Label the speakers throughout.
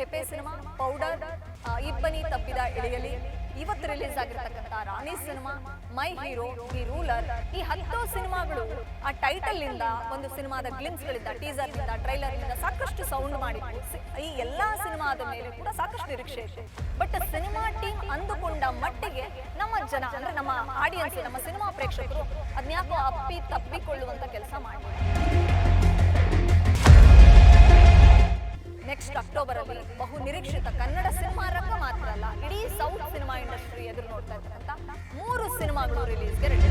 Speaker 1: ಪೇಪೆ cinema, powder ಇಬ್ಬನಿ ತಪ್ಪಿದ ಎಳೆಯಲಿ ಇವತ್ತು ರಿಲೀಸ್ ಆಗಿರ್ತಕ್ಕಂಥ Rani cinema, my hero the ruler, ಈ ಹತ್ತು ಸಿನಿಮಾಗಳು ಆ ಟೈಟಲ್ ಇಂದ ಒಂದು ಸಿನಿಮಾದ ಗ್ಲಿಮ್ಸ್ ಗಳಿಂದ ಟೀಸರ್ನಿಂದ ಟ್ರೈಲರ್ನಿಂದ ಸಾಕಷ್ಟು ಸೌಂಡ್ ಮಾಡಿ ಈ ಎಲ್ಲಾ ಸಿನಿಮಾದ ಮೇಲೆ ಕೂಡ ಸಾಕಷ್ಟು ನಿರೀಕ್ಷೆ ಇದೆ. ಬಟ್ ಸಿನಿಮಾ ಟೀಮ್ ಅಂದುಕೊಂಡ ಮಟ್ಟಿಗೆ ನಮ್ಮ ಜನ, ಅಂದ್ರೆ ನಮ್ಮ ಆಡಿಯನ್ಸ್ ನಮ್ಮ ಸಿನಿಮಾ ಪ್ರೇಕ್ಷಕರು ಅದ್ನ್ಯಾಕೋ ಅಪ್ಪಿ ತಪ್ಪಿಕೊಳ್ಳುವಂತ ಕೆಲಸ ಮಾಡಿದ್ರು ಅಕ್ಟೋಬರ್ ಅಲ್ಲಿ ಬಹು ನಿರೀಕ್ಷಿತ ಕನ್ನಡ ಸಿನಿಮಾ ರಂಗ ಮಾತ್ರ ಅಲ್ಲ, ಇಡೀ ಸೌತ್ ಸಿನಿಮಾ ಇಂಡಸ್ಟ್ರಿ ಎದುರು ನೋಡ್ತಾ ಇರ್ತಕ್ಕಂಥ ಮೂರು ಸಿನಿಮಾಗಳು ರಿಲೀಸ್ಗೆ ರೆಡಿ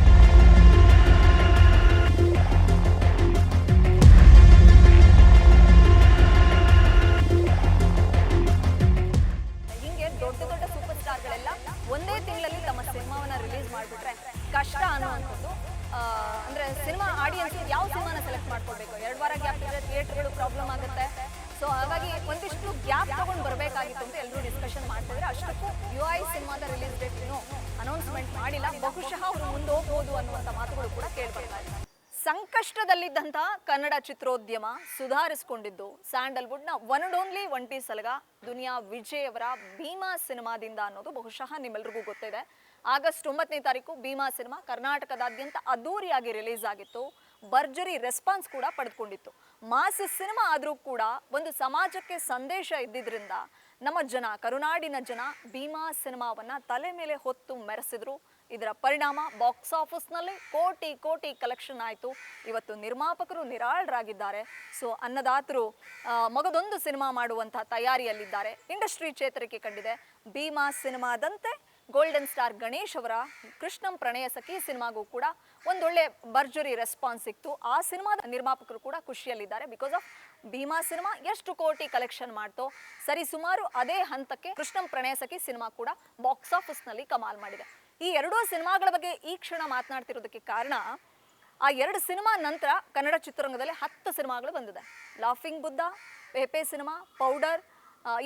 Speaker 1: ಅಂತ ಎಲ್ಲರೂ ಡಿಸ್ಕಷನ್ ಮಾಡ್ತಿದ್ರೆ. ಅಷ್ಟಕ್ಕೂ ಯು ಐ ಸಿನಿಮಾದ ರಿಲೀಸ್ ಡೇಟ್ ಏನು ಅನೌನ್ಸ್ಮೆಂಟ್ ಮಾಡಿಲ್ಲ. ಬಹುಶಃ ಅವರು ಮುಂದೆ ಹೋಗ್ಬೋದು ಅನ್ನುವಂಥ ಮಾತುಗಳು ಕೂಡ ಕೇಳ್ಬರ್ತಾ ಇದೆ. ಸಂಕಷ್ಟದಲ್ಲಿದ್ದಂತಹ ಕನ್ನಡ ಚಿತ್ರೋದ್ಯಮ ಸುಧಾರಿಸಿಕೊಂಡಿದ್ದು ಸ್ಯಾಂಡಲ್ವುಡ್ನ one and only Onti Salaga Duniya Vijay ಅವರ ಭೀಮಾ ಸಿನಿಮಾದಿಂದ ಅನ್ನೋದು ಬಹುಶಃ ನಿಮ್ಮೆಲ್ರಿಗೂ ಗೊತ್ತಿದೆ. ಆಗಸ್ಟ್ ಒಂಬತ್ತನೇ ತಾರೀಕು ಭೀಮಾ ಸಿನಿಮಾ ಕರ್ನಾಟಕದಾದ್ಯಂತ ಅದ್ದೂರಿಯಾಗಿ ರಿಲೀಸ್ ಆಗಿತ್ತು. ಭರ್ಜರಿ ರೆಸ್ಪಾನ್ಸ್ ಕೂಡ ಪಡೆದುಕೊಂಡಿತ್ತು. ಮಾಸ್ ಸಿನಿಮಾ ಆದರೂ ಕೂಡ ಒಂದು ಸಮಾಜಕ್ಕೆ ಸಂದೇಶ ಇದ್ದಿದ್ರಿಂದ ನಮ್ಮ ಜನ, ಕರುನಾಡಿನ ಜನ ಭೀಮಾ ಸಿನಿಮಾವನ್ನ ತಲೆ ಮೇಲೆ ಹೊತ್ತು ಮೆರೆಸಿದ್ರು. ಇದರ ಪರಿಣಾಮ ಬಾಕ್ಸ್ ಆಫೀಸ್ನಲ್ಲಿ ಕೋಟಿ ಕೋಟಿ ಕಲೆಕ್ಷನ್ ಆಯಿತು. ಇವತ್ತು ನಿರ್ಮಾಪಕರು ನಿರಾಳರಾಗಿದ್ದಾರೆ. ಸೊ, ಅನ್ನದಾತರು ಮಗದೊಂದು ಸಿನಿಮಾ ಮಾಡುವಂತಹ ತಯಾರಿಯಲ್ಲಿದ್ದಾರೆ. ಇಂಡಸ್ಟ್ರಿ ಚೇತರಿಕೆ ಕಂಡಿದೆ. ಭೀಮಾ ಸಿನಿಮಾದಂತೆ ಗೋಲ್ಡನ್ ಸ್ಟಾರ್ ಗಣೇಶ್ ಅವರ ಕೃಷ್ಣಂ ಪ್ರಣಯ ಸಖಿ ಸಿನಿಮಾಗೂ ಕೂಡ ಒಂದೊಳ್ಳೆ ಭರ್ಜರಿ ರೆಸ್ಪಾನ್ಸ್ ಸಿಕ್ತು. ಆ ಸಿನಿಮಾದ ನಿರ್ಮಾಪಕರು ಕೂಡ ಖುಷಿಯಲ್ಲಿದ್ದಾರೆ. ಬಿಕಾಸ್ ಆಫ್ ಭೀಮಾ ಸಿನಿಮಾ ಎಷ್ಟು ಕೋಟಿ ಕಲೆಕ್ಷನ್ ಮಾಡ್ತೋ, ಸರಿ ಸುಮಾರು ಅದೇ ಹಂತಕ್ಕೆ ಕೃಷ್ಣಂ ಪ್ರಣಯ ಸಖಿ ಸಿನಿಮಾ ಕೂಡ ಬಾಕ್ಸ್ ಆಫೀಸ್ನಲ್ಲಿ ಕಮಾಲ್ ಮಾಡಿದೆ. ಈ ಎರಡೂ ಸಿನಿಮಾಗಳ ಬಗ್ಗೆ ಈ ಕ್ಷಣ ಮಾತನಾಡ್ತಿರೋದಕ್ಕೆ ಕಾರಣ, ಆ ಎರಡು ಸಿನಿಮಾ ನಂತರ ಕನ್ನಡ ಚಿತ್ರರಂಗದಲ್ಲಿ ಹತ್ತು ಸಿನಿಮಾಗಳು ಬಂದಿದೆ. Laughing Buddha Pepe cinema powder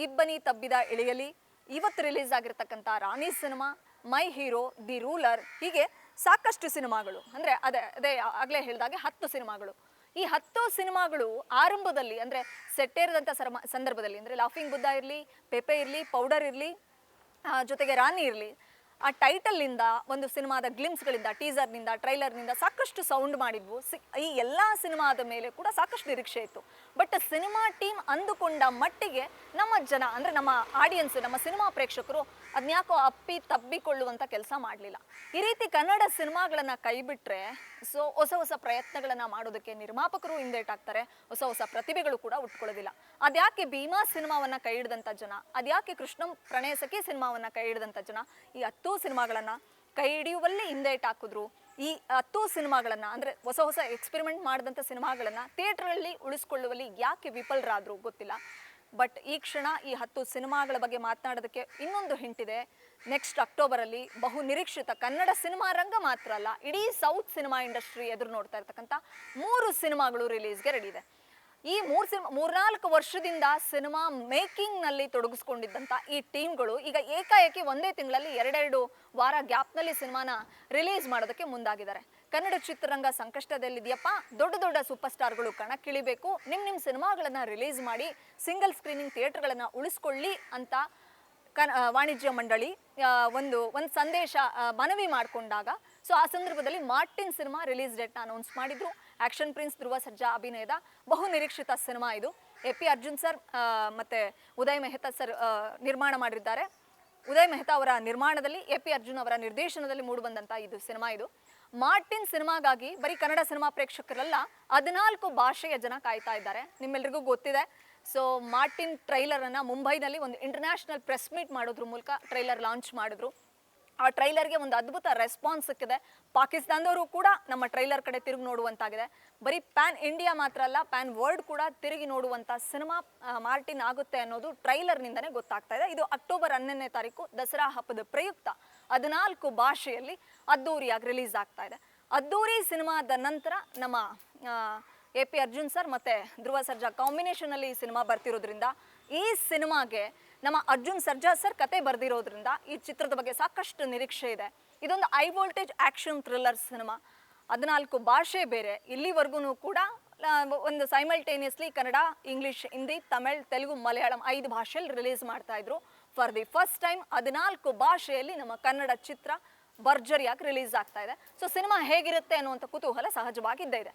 Speaker 1: Ibbani Tabbida Eleyali ಇವತ್ತು ರಿಲೀಸ್ ಆಗಿರ್ತಕ್ಕಂಥ Rani cinema, my hero, the ruler, ಹೀಗೆ ಸಾಕಷ್ಟು ಸಿನಿಮಾಗಳು. ಅಂದರೆ ಅದೇ ಅದೇ ಆಗಲೇ ಹೇಳಿದಾಗೆ ಹತ್ತು ಸಿನಿಮಾಗಳು. ಈ ಹತ್ತು ಸಿನಿಮಾಗಳು ಆರಂಭದಲ್ಲಿ, ಅಂದರೆ ಸೆಟ್ಟೇರಿದಂಥ ಸರ್ಮ, ಸಂದರ್ಭದಲ್ಲಿ, ಅಂದರೆ ಲಾಫಿಂಗ್ ಬುದ್ಧ ಇರಲಿ, ಪೆಪೆ ಇರಲಿ, ಪೌಡರ್ ಇರಲಿ ಜೊತೆಗೆ ರಾಣಿ ಇರಲಿ ಆ ಟೈಟಲ್ನಿಂದ ಒಂದು ಸಿನಿಮಾದ ಗ್ಲಿಮ್ಸ್ಗಳಿಂದ ಟೀಸರ್ನಿಂದ ಟ್ರೈಲರ್ನಿಂದ ಸಾಕಷ್ಟು ಸೌಂಡ್ ಮಾಡಿದ್ವು. ಈ ಎಲ್ಲ ಸಿನಿಮಾದ ಮೇಲೆ ಕೂಡ ಸಾಕಷ್ಟು ನಿರೀಕ್ಷೆ ಇತ್ತು. ಬಟ್ ಸಿನಿಮಾ ಟೀಮ್ ಅಂದುಕೊಂಡ ಮಟ್ಟಿಗೆ ನಮ್ಮ ಜನ, ಅಂದರೆ ನಮ್ಮ ಆಡಿಯನ್ಸ್ ನಮ್ಮ ಸಿನಿಮಾ ಪ್ರೇಕ್ಷಕರು ಅದನ್ಯಾಕೋ ಅಪ್ಪಿ ತಬ್ಬಿಕೊಳ್ಳುವಂಥ ಕೆಲಸ ಮಾಡಲಿಲ್ಲ. ಈ ರೀತಿ ಕನ್ನಡ ಸಿನಿಮಾಗಳನ್ನು ಕೈಬಿಟ್ರೆ, ಸೊ ಹೊಸ ಹೊಸ ಪ್ರಯತ್ನಗಳನ್ನು ಮಾಡೋದಕ್ಕೆ ನಿರ್ಮಾಪಕರು ಹಿಂದೇಟಾಗ್ತಾರೆ ಹೊಸ ಹೊಸ ಪ್ರತಿಭೆಗಳು ಕೂಡ ಉಟ್ಕೊಳ್ಳೋದಿಲ್ಲ. ಅದ್ಯಾಕೆ ಭೀಮಾ ಸಿನಿಮಾವನ್ನ ಕೈ ಹಿಡಿದಂಥ ಜನ, ಅದ್ಯಾಕೆ ಕೃಷ್ಣ ಪ್ರಣಯ ಸಿನಿಮಾವನ್ನು ಸಿನಿಮಾವನ್ನ ಕೈ ಹಿಡಿದಂಥ ಜನ, ಈ ಹತ್ತು ಸಿನಿಮಾಗಳನ್ನ ಕೈ ಹಿಡಿಯುವಲ್ಲಿ ಹಿಂದೆ ಹಾಕಿದ್ರು. ಈ ಹತ್ತು ಸಿನಿಮಾಗಳನ್ನ, ಅಂದ್ರೆ ಹೊಸ ಹೊಸ ಎಕ್ಸ್ಪೆರಿಮೆಂಟ್ ಸಿನಿಮಾಗಳನ್ನ ಥಿಯೇಟ್ರಲ್ಲಿ ಉಳಿಸ್ಕೊಳ್ಳುವಲ್ಲಿ ಯಾಕೆ ವಿಫಲರಾದ್ರು ಗೊತ್ತಿಲ್ಲ. ಬಟ್ ಈ ಕ್ಷಣ ಈ ಹತ್ತು ಸಿನಿಮಾಗಳ ಬಗ್ಗೆ ಮಾತನಾಡೋದಕ್ಕೆ ಇನ್ನೊಂದು ಹಿಂಟಿದೆ ನೆಕ್ಸ್ಟ್ ಅಕ್ಟೋಬರಲ್ಲಿ ಬಹು ನಿರೀಕ್ಷಿತ ಕನ್ನಡ ಸಿನಿಮಾ ರಂಗ ಮಾತ್ರ ಅಲ್ಲ, ಇಡೀ ಸೌತ್ ಸಿನಿಮಾ ಇಂಡಸ್ಟ್ರಿ ಎದುರು ನೋಡ್ತಾ ಇರ್ತಕ್ಕಂಥ ಮೂರು ಸಿನಿಮಾಗಳು ರಿಲೀಸ್ಗೆ ರೆಡಿ ಇದೆ. ಈ ಮೂರು ಸಿನಿಮಾ ಮೂರ್ನಾಲ್ಕು ವರ್ಷದಿಂದ ಸಿನಿಮಾ ಮೇಕಿಂಗ್ನಲ್ಲಿ ತೊಡಗಿಸ್ಕೊಂಡಿದ್ದಂಥ ಈ ಟೀಮ್ಗಳು ಈಗ ಏಕಾಏಕಿ ಒಂದೇ ತಿಂಗಳಲ್ಲಿ ಎರಡೆರಡು ವಾರ ಗ್ಯಾಪ್ನಲ್ಲಿ ಸಿನಿಮಾನ ರಿಲೀಸ್ ಮಾಡೋದಕ್ಕೆ ಮುಂದಾಗಿದ್ದಾರೆ. ಕನ್ನಡ ಚಿತ್ರರಂಗ ಸಂಕಷ್ಟದಲ್ಲಿದೆಯಪ್ಪ, ದೊಡ್ಡ ದೊಡ್ಡ ಸೂಪರ್ ಸ್ಟಾರ್ಗಳು ಕಣಕ್ಕಿಳಿಬೇಕು ನಿಮ್ಮ ನಿಮ್ಮ ಸಿನಿಮಾಗಳನ್ನ ರಿಲೀಸ್ ಮಾಡಿ, ಸಿಂಗಲ್ ಸ್ಕ್ರೀನಿಂಗ್ ಥಿಯೇಟರ್ಗಳನ್ನು ಉಳಿಸ್ಕೊಳ್ಳಿ ಅಂತ ಕನ್ ವಾಣಿಜ್ಯ ಮಂಡಳಿ ಒಂದು ಒಂದು ಸಂದೇಶ ಮನವಿ ಮಾಡಿಕೊಂಡಾಗ, ಸೊ ಆ ಸಂದರ್ಭದಲ್ಲಿ ಮಾರ್ಟಿನ್ ಸಿನಿಮಾ ರಿಲೀಸ್ ಡೇಟ್ನ ಅನೌನ್ಸ್ ಮಾಡಿದ್ರು. ಆಕ್ಷನ್ ಪ್ರಿನ್ಸ್ ಧ್ರುವ ಸರ್ಜಾ ಅಭಿನಯದ ಬಹು ನಿರೀಕ್ಷಿತ ಸಿನಿಮಾ ಇದು. ಎ ಪಿ ಅರ್ಜುನ್ ಸರ್ ಮತ್ತು ಉದಯ್ ಮೆಹ್ತಾ ಸರ್ ನಿರ್ಮಾಣ ಮಾಡಿದ್ದಾರೆ. ಉದಯ್ ಮೆಹ್ತಾ ಅವರ ನಿರ್ಮಾಣದಲ್ಲಿ ಎ ಪಿ ಅರ್ಜುನ್ ಅವರ ನಿರ್ದೇಶನದಲ್ಲಿ ಮೂಡಿಬಂದಂಥ ಇದು ಸಿನಿಮಾ ಇದು. ಮಾರ್ಟಿನ್ ಸಿನಿಮಾಗಾಗಿ ಬರೀ ಕನ್ನಡ ಸಿನಿಮಾ ಪ್ರೇಕ್ಷಕರಲ್ಲ, ಹದಿನಾಲ್ಕು ಭಾಷೆಯ ಜನ ಕಾಯ್ತಾ ಇದ್ದಾರೆ. ನಿಮ್ಮೆಲ್ರಿಗೂ ಗೊತ್ತಿದೆ. ಸೊ ಮಾರ್ಟಿನ್ ಟ್ರೈಲರ್ ಅನ್ನ ಮುಂಬೈನಲ್ಲಿ ಒಂದು ಇಂಟರ್ನ್ಯಾಷನಲ್ ಪ್ರೆಸ್ ಮೀಟ್ ಮಾಡೋದ್ರ ಮೂಲಕ ಟ್ರೈಲರ್ ಲಾಂಚ್ ಮಾಡಿದ್ರು. ಆ ಟ್ರೈಲರ್ಗೆ ಒಂದು ಅದ್ಭುತ ರೆಸ್ಪಾನ್ಸ್ ಸಿಕ್ಕಿದೆ. ಪಾಕಿಸ್ತಾನದವರು ಕೂಡ ನಮ್ಮ ಟ್ರೈಲರ್ ಕಡೆ ತಿರುಗಿ ನೋಡುವಂತಾಗಿದೆ. ಬರೀ ಪ್ಯಾನ್ ಇಂಡಿಯಾ ಮಾತ್ರ ಅಲ್ಲ ಪ್ಯಾನ್ ವರ್ಲ್ಡ್ ಕೂಡ ತಿರುಗಿ ನೋಡುವಂಥ ಸಿನಿಮಾ ಮಾರ್ಟಿನ್ ಆಗುತ್ತೆ ಅನ್ನೋದು ಟ್ರೈಲರ್ನಿಂದನೇ ಗೊತ್ತಾಗ್ತಾ ಇದೆ. ಇದು ಅಕ್ಟೋಬರ್ ಹನ್ನೊಂದನೇ ತಾರೀಕು, ದಸರಾ ಹಬ್ಬದ ಪ್ರಯುಕ್ತ ಹದಿನಾಲ್ಕು ಭಾಷೆಯಲ್ಲಿ ಅದ್ದೂರಿಯಾಗಿ ರಿಲೀಸ್ ಆಗ್ತಾ ಇದೆ. ಅದ್ದೂರಿ ಸಿನಿಮಾದ ನಂತರ ನಮ್ಮ ಎ ಪಿ ಅರ್ಜುನ್ ಸರ್ ಮತ್ತೆ ಧ್ರುವ ಸರ್ಜಾ ಕಾಂಬಿನೇಷನ್ ಅಲ್ಲಿ ಈ ಸಿನಿಮಾ ಬರ್ತಿರೋದ್ರಿಂದ ಈ ಸಿನಿಮಾಗೆ ನಮ್ಮ ಅರ್ಜುನ್ ಸರ್ಜಾ ಸರ್ ಕತೆ ಬರ್ದಿರೋದ್ರಿಂದ ಈ ಚಿತ್ರದ ಬಗ್ಗೆ ಸಾಕಷ್ಟು ನಿರೀಕ್ಷೆ ಇದೆ. ಇದೊಂದು high voltage action thriller cinema. ಹದಿನಾಲ್ಕು ಭಾಷೆ ಬೇರೆ. ಇಲ್ಲಿವರೆಗೂ ಕೂಡ ಒಂದು ಸೈಮಲ್ಟೇನಿಯಸ್ಲಿ ಕನ್ನಡ ಇಂಗ್ಲಿಷ್ ಹಿಂದಿ ತಮಿಳ್ ತೆಲುಗು, ಮಲಯಾಳಂ ಐದು ಭಾಷೆಯಲ್ಲಿ ರಿಲೀಸ್ ಮಾಡ್ತಾ ಇದ್ರು. ಫಾರ್ ದಿ ಫಸ್ಟ್ ಟೈಮ್ ಹದಿನಾಲ್ಕು ಭಾಷೆಯಲ್ಲಿ ನಮ್ಮ ಕನ್ನಡ ಚಿತ್ರ ಭರ್ಜರಿಯಾಗಿ ರಿಲೀಸ್ ಆಗ್ತಾ ಇದೆ. ಸೊ ಸಿನಿಮಾ ಹೇಗಿರುತ್ತೆ ಅನ್ನುವಂಥ ಕುತೂಹಲ ಸಹಜವಾಗಿದ್ದೇ ಇದೆ.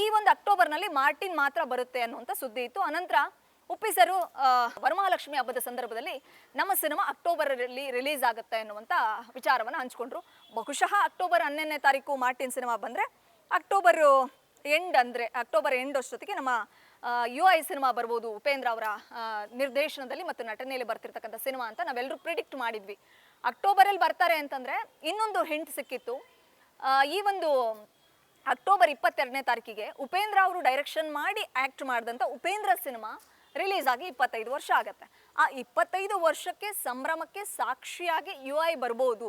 Speaker 1: ಈ ಒಂದು ಅಕ್ಟೋಬರ್ನಲ್ಲಿ ಮಾರ್ಟಿನ್ ಮಾತ್ರ ಬರುತ್ತೆ ಅನ್ನುವಂಥ ಸುದ್ದಿ ಇತ್ತು. ಅನಂತರ ಉಪ್ಪಿಸರು ವರಮಹಾಲಕ್ಷ್ಮಿ ಹಬ್ಬದ ಸಂದರ್ಭದಲ್ಲಿ ನಮ್ಮ ಸಿನಿಮಾ ಅಕ್ಟೋಬರಲ್ಲಿ ರಿಲೀಸ್ ಆಗುತ್ತೆ ಅನ್ನುವಂಥ ವಿಚಾರವನ್ನು ಹಂಚ್ಕೊಂಡ್ರು. ಬಹುಶಃ ಅಕ್ಟೋಬರ್ ಹನ್ನೆರಡನೇ ತಾರೀಕು ಮಾರ್ಟಿನ್ ಸಿನಿಮಾ ಬಂದರೆ ಅಕ್ಟೋಬರ್ ಎಂಡ್ ಅಂದರೆ, ಅಕ್ಟೋಬರ್ ಎಂಡ್ ಅಷ್ಟೊತ್ತಿಗೆ ನಮ್ಮ ಯು ಐ ಸಿನಿಮಾ ಬರ್ಬೋದು, ಉಪೇಂದ್ರ ಅವರ ನಿರ್ದೇಶನದಲ್ಲಿ ಮತ್ತು ನಟನೆಯಲ್ಲಿ ಬರ್ತಿರ್ತಕ್ಕಂಥ ಸಿನಿಮಾ ಅಂತ ನಾವೆಲ್ಲರೂ ಪ್ರಿಡಿಕ್ಟ್ ಮಾಡಿದ್ವಿ. ಅಕ್ಟೋಬರಲ್ಲಿ ಬರ್ತಾರೆ ಅಂತಂದರೆ ಇನ್ನೊಂದು ಹಿಂಟ್ ಸಿಕ್ಕಿತ್ತು. ಈ ಒಂದು ಅಕ್ಟೋಬರ್ ಇಪ್ಪತ್ತೆರಡನೇ ತಾರೀಕಿಗೆ ಉಪೇಂದ್ರ ಅವರು ಡೈರೆಕ್ಷನ್ ಮಾಡಿ ಆ್ಯಕ್ಟ್ ಮಾಡಿದಂಥ ಉಪೇಂದ್ರ ಸಿನಿಮಾ ರಿಲೀಸ್ ಆಗಿ ಇಪ್ಪತ್ತೈದು ವರ್ಷ ಆಗತ್ತೆ. ಆ ಇಪ್ಪತ್ತೈದು ವರ್ಷಕ್ಕೆ ಸಂಭ್ರಮಕ್ಕೆ ಸಾಕ್ಷಿಯಾಗಿ ಯು ಐ ಬರ್ಬೋದು.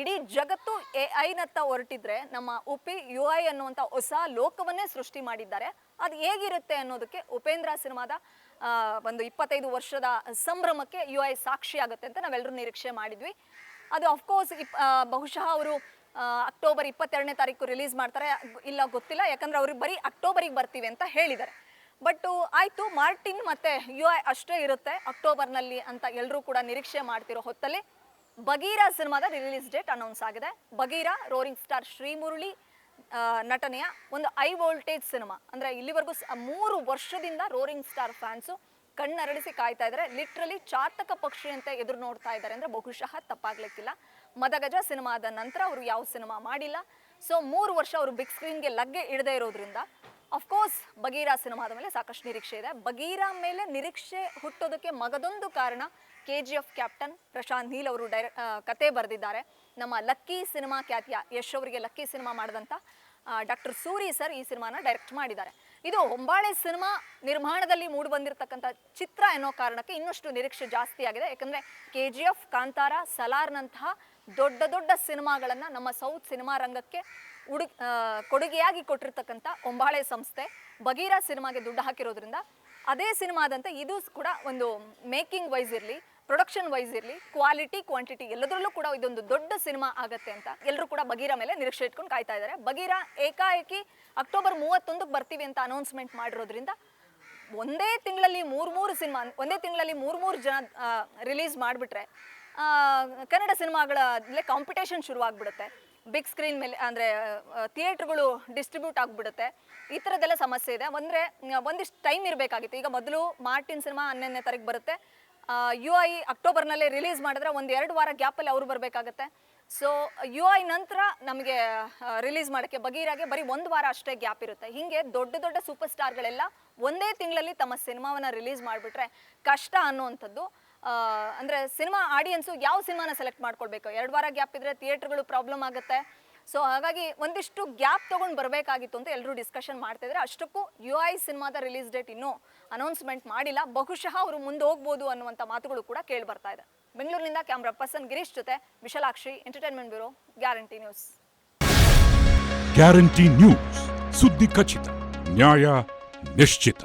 Speaker 1: ಇಡೀ ಜಗತ್ತು ಎ ಐನತ್ತ ಹೊರಟಿದ್ರೆ ನಮ್ಮ ಉಪಿ ಯು ಐ ಅನ್ನುವಂಥ ಹೊಸ ಲೋಕವನ್ನೇ ಸೃಷ್ಟಿ ಮಾಡಿದ್ದಾರೆ. ಅದು ಹೇಗಿರುತ್ತೆ ಅನ್ನೋದಕ್ಕೆ ಉಪೇಂದ್ರ ಸಿನಿಮಾದ ಒಂದು ಇಪ್ಪತ್ತೈದು ವರ್ಷದ ಸಂಭ್ರಮಕ್ಕೆ ಯು ಐ ಸಾಕ್ಷಿ ಆಗುತ್ತೆ ಅಂತ ನಾವೆಲ್ಲರೂ ನಿರೀಕ್ಷೆ ಮಾಡಿದ್ವಿ. ಅದು ಅಫ್ಕೋರ್ಸ್ ಇಪ್ ಬಹುಶಃ ಅವರು ಅಕ್ಟೋಬರ್ ಇಪ್ಪತ್ತೆರಡನೇ ತಾರೀಕು ರಿಲೀಸ್ ಮಾಡ್ತಾರೆ. ಇಲ್ಲ, ಗೊತ್ತಿಲ್ಲ. ಯಾಕಂದ್ರೆ ಅವ್ರಿಗೆ ಬರೀ ಅಕ್ಟೋಬರಿಗೆ ಬರ್ತೀವಿ ಅಂತ ಹೇಳಿದ್ದಾರೆ. ಬಟ್ ಆಯಿತು ಮಾರ್ಟಿನ್ ಮತ್ತೆ ಯು ಐ ಅಷ್ಟೇ ಇರುತ್ತೆ ಅಕ್ಟೋಬರ್ನಲ್ಲಿ ಅಂತ ಎಲ್ಲರೂ ಕೂಡ ನಿರೀಕ್ಷೆ ಮಾಡ್ತಿರೋ ಹೊತ್ತಲ್ಲಿ ಬಗೀರಾ ಸಿನಿಮಾದ ರಿಲೀಸ್ ಡೇಟ್ ಅನೌನ್ಸ್ ಆಗಿದೆ. ಬಗೀರಾ ರೋರಿಂಗ್ ಸ್ಟಾರ್ ಶ್ರೀಮುರುಳಿ ನಟನೆಯ ಒಂದು ಐ ವೋಲ್ಟೇಜ್ ಸಿನಿಮಾ. ಅಂದರೆ ಇಲ್ಲಿವರೆಗೂ ಮೂರು ವರ್ಷದಿಂದ ರೋರಿಂಗ್ ಸ್ಟಾರ್ ಫ್ಯಾನ್ಸು ಕಣ್ಣರಳಿಸಿ ಕಾಯ್ತಾ ಇದ್ದಾರೆ ಲಿಟ್ರಲಿ ಚಾತಕ ಪಕ್ಷಿಯಂತೆ ಎದುರು ನೋಡ್ತಾ ಇದ್ದಾರೆ ಅಂದರೆ ಬಹುಶಃ ತಪ್ಪಾಗ್ಲಿಕ್ಕಿಲ್ಲ. ಮದಗಜ ಸಿನಿಮಾದ ನಂತರ ಅವರು ಯಾವ ಸಿನಿಮಾ ಮಾಡಿಲ್ಲ. ಸೊ ಮೂರು ವರ್ಷ ಅವರು ಬಿಗ್ ಸ್ಕ್ರೀನ್ಗೆ ಲಗ್ಗೆ ಇಡದೇ ಇರೋದ್ರಿಂದ ಅಫ್ಕೋರ್ಸ್ ಬಗೀರಾ ಸಿನಿಮಾದ ಮೇಲೆ ಸಾಕಷ್ಟು ನಿರೀಕ್ಷೆ ಇದೆ. ಬಗೀರಾ ಮೇಲೆ ನಿರೀಕ್ಷೆ ಹುಟ್ಟೋದಕ್ಕೆ ಮಗದೊಂದು ಕಾರಣ K G F captain Prashanth Neel ಅವರು ಡೈರೆ ಕತೆ ಬರೆದಿದ್ದಾರೆ. ನಮ್ಮ ಲಕ್ಕಿ ಸಿನಿಮಾ ಖ್ಯಾತಿಯ ಯಶ್ ಅವರಿಗೆ ಲಕ್ಕಿ ಸಿನಿಮಾ ಮಾಡಿದಂಥ ಡಾಕ್ಟರ್ ಸೂರಿ ಸರ್ ಈ ಸಿನಿಮಾನ ಡೈರೆಕ್ಟ್ ಮಾಡಿದ್ದಾರೆ. ಇದು ಹೊಂಬಾಳೆ ಸಿನಿಮಾ ನಿರ್ಮಾಣದಲ್ಲಿ ಮೂಡಿ ಬಂದಿರತಕ್ಕಂಥ ಚಿತ್ರ ಅನ್ನೋ ಕಾರಣಕ್ಕೆ ಇನ್ನಷ್ಟು ನಿರೀಕ್ಷೆ ಜಾಸ್ತಿ ಆಗಿದೆ. ಯಾಕಂದರೆ ಕೆ ಜಿ ಎಫ್ ಕಾಂತಾರ, ಸಲಾರ್ನಂತಹ ದೊಡ್ಡ ದೊಡ್ಡ ಸಿನಿಮಾಗಳನ್ನು ನಮ್ಮ ಸೌತ್ ಸಿನಿಮಾ ರಂಗಕ್ಕೆ ಉಡು ಕೊಡುಗೆಯಾಗಿ ಕೊಟ್ಟಿರ್ತಕ್ಕಂಥ ಒಂಬಾಳೆ ಸಂಸ್ಥೆ ಬಗೀರ ಸಿನಿಮಾಗೆ ದುಡ್ಡು ಹಾಕಿರೋದ್ರಿಂದ ಅದೇ ಸಿನಿಮಾದಂತೆ ಇದು ಕೂಡ ಒಂದು ಮೇಕಿಂಗ್ ವೈಸ್ ಇರಲಿ, ಪ್ರೊಡಕ್ಷನ್ ವೈಸ್ ಇರಲಿ, ಕ್ವಾಲಿಟಿ, ಕ್ವಾಂಟಿಟಿ ಎಲ್ಲದರಲ್ಲೂ ಕೂಡ ಇದೊಂದು ದೊಡ್ಡ ಸಿನಿಮಾ ಆಗತ್ತೆ ಅಂತ ಎಲ್ಲರೂ ಕೂಡ ಬಗೀರಾ ಮೇಲೆ ನಿರೀಕ್ಷೆ ಇಟ್ಕೊಂಡು ಕಾಯ್ತಾ ಇದ್ದಾರೆ. ಬಗೀರಾ ಏಕಾಏಕಿ ಅಕ್ಟೋಬರ್ ಮೂವತ್ತೊಂದಕ್ಕೆ ಬರ್ತೀವಿ ಅಂತ ಅನೌನ್ಸ್ಮೆಂಟ್ ಮಾಡಿರೋದ್ರಿಂದ ಒಂದೇ ತಿಂಗಳಲ್ಲಿ ಮೂರು ಮೂರು ಸಿನಿಮಾ, ಒಂದೇ ತಿಂಗಳಲ್ಲಿ ಮೂರು ಮೂರು ಜನ ರಿಲೀಸ್ ಮಾಡಿಬಿಟ್ರೆ ಕನ್ನಡ ಸಿನಿಮಾಗಳಲ್ಲೇ ಕಾಂಪಿಟೇಷನ್ ಶುರುವಾಗ್ಬಿಡುತ್ತೆ. ಬಿಗ್ ಸ್ಕ್ರೀನ್ ಮೇಲೆ, ಅಂದರೆ ಥಿಯೇಟ್ರ್ಗಳು ಡಿಸ್ಟ್ರಿಬ್ಯೂಟ್ ಆಗಿಬಿಡುತ್ತೆ. ಈ ಥರದ್ದೆಲ್ಲ ಸಮಸ್ಯೆ ಇದೆ. ಅಂದರೆ ಒಂದಿಷ್ಟು ಟೈಮ್ ಇರಬೇಕಾಗಿತ್ತು. ಈಗ ಮೊದಲು ಮಾರ್ಟಿನ್ ಸಿನಿಮಾ ಹನ್ನೊಂದನೇ ತಾರೀಕು ಬರುತ್ತೆ. ಯು ಐ ಅಕ್ಟೋಬರ್ನಲ್ಲೇ ರಿಲೀಸ್ ಮಾಡಿದ್ರೆ ಒಂದು ಎರಡು ವಾರ ಗ್ಯಾಪಲ್ಲಿ ಅವರು ಬರಬೇಕಾಗತ್ತೆ. ಸೊ, ಯು ಐ ನಂತರ ನಮಗೆ ರಿಲೀಸ್ ಮಾಡೋಕ್ಕೆ ಬಗೀರಾಗೆ ಬರೀ ಒಂದು ವಾರ ಅಷ್ಟೇ ಗ್ಯಾಪ್ ಇರುತ್ತೆ. ಹೀಗೆ ದೊಡ್ಡ ದೊಡ್ಡ ಸೂಪರ್ ಸ್ಟಾರ್ಗಳೆಲ್ಲ ಒಂದೇ ತಿಂಗಳಲ್ಲಿ ತಮ್ಮ ಸಿನಿಮಾವನ್ನು ರಿಲೀಸ್ ಮಾಡಿಬಿಟ್ರೆ ಕಷ್ಟ ಅನ್ನುವಂಥದ್ದು. ಅಂದ್ರೆ ಸಿನಿಮಾ ಆಡಿಯನ್ಸು ಯಾವ ಸಿನಿಮಾನ ಸೆಲೆಕ್ಟ್ ಮಾಡ್ಕೊಳ್ಬೇಕು ಎರಡು ವಾರ ಗ್ಯಾಪ್ ಇದ್ರೆ ಥಿಯೇಟ್ರ್ಗಳು ಪ್ರಾಬ್ಲಮ್ ಆಗುತ್ತೆ. ಸೊ ಹಾಗಾಗಿ ಒಂದಿಷ್ಟು ಗ್ಯಾಪ್ ತೊಗೊಂಡು ಬರಬೇಕಾಗಿತ್ತು ಅಂತ ಎಲ್ಲರೂ ಡಿಸ್ಕಷನ್ ಮಾಡ್ತಿದ್ರೆ ಅಷ್ಟಕ್ಕೂ ಯು ಐ ಸಿನಿಮಾದ ರಿಲೀಸ್ ಡೇಟ್ ಇನ್ನೂ ಅನೌನ್ಸ್ಮೆಂಟ್ ಮಾಡಿಲ್ಲ. ಬಹುಶಃ ಅವರು ಮುಂದೆ ಹೋಗ್ಬೋದು ಅನ್ನುವಂಥ ಮಾತುಗಳು ಕೂಡ ಕೇಳಿ ಬರ್ತಾ ಇದೆ. ಬೆಂಗಳೂರಿನಿಂದ ಕ್ಯಾಮ್ರಾ ಪರ್ಸನ್ ಗಿರೀಶ್ ಜೊತೆ Vishalakshi entertainment bureau guarantee news
Speaker 2: guarantee news ಸುದ್ದಿ ಖಚಿತ, ನ್ಯಾಯ ನಿಶ್ಚಿತ.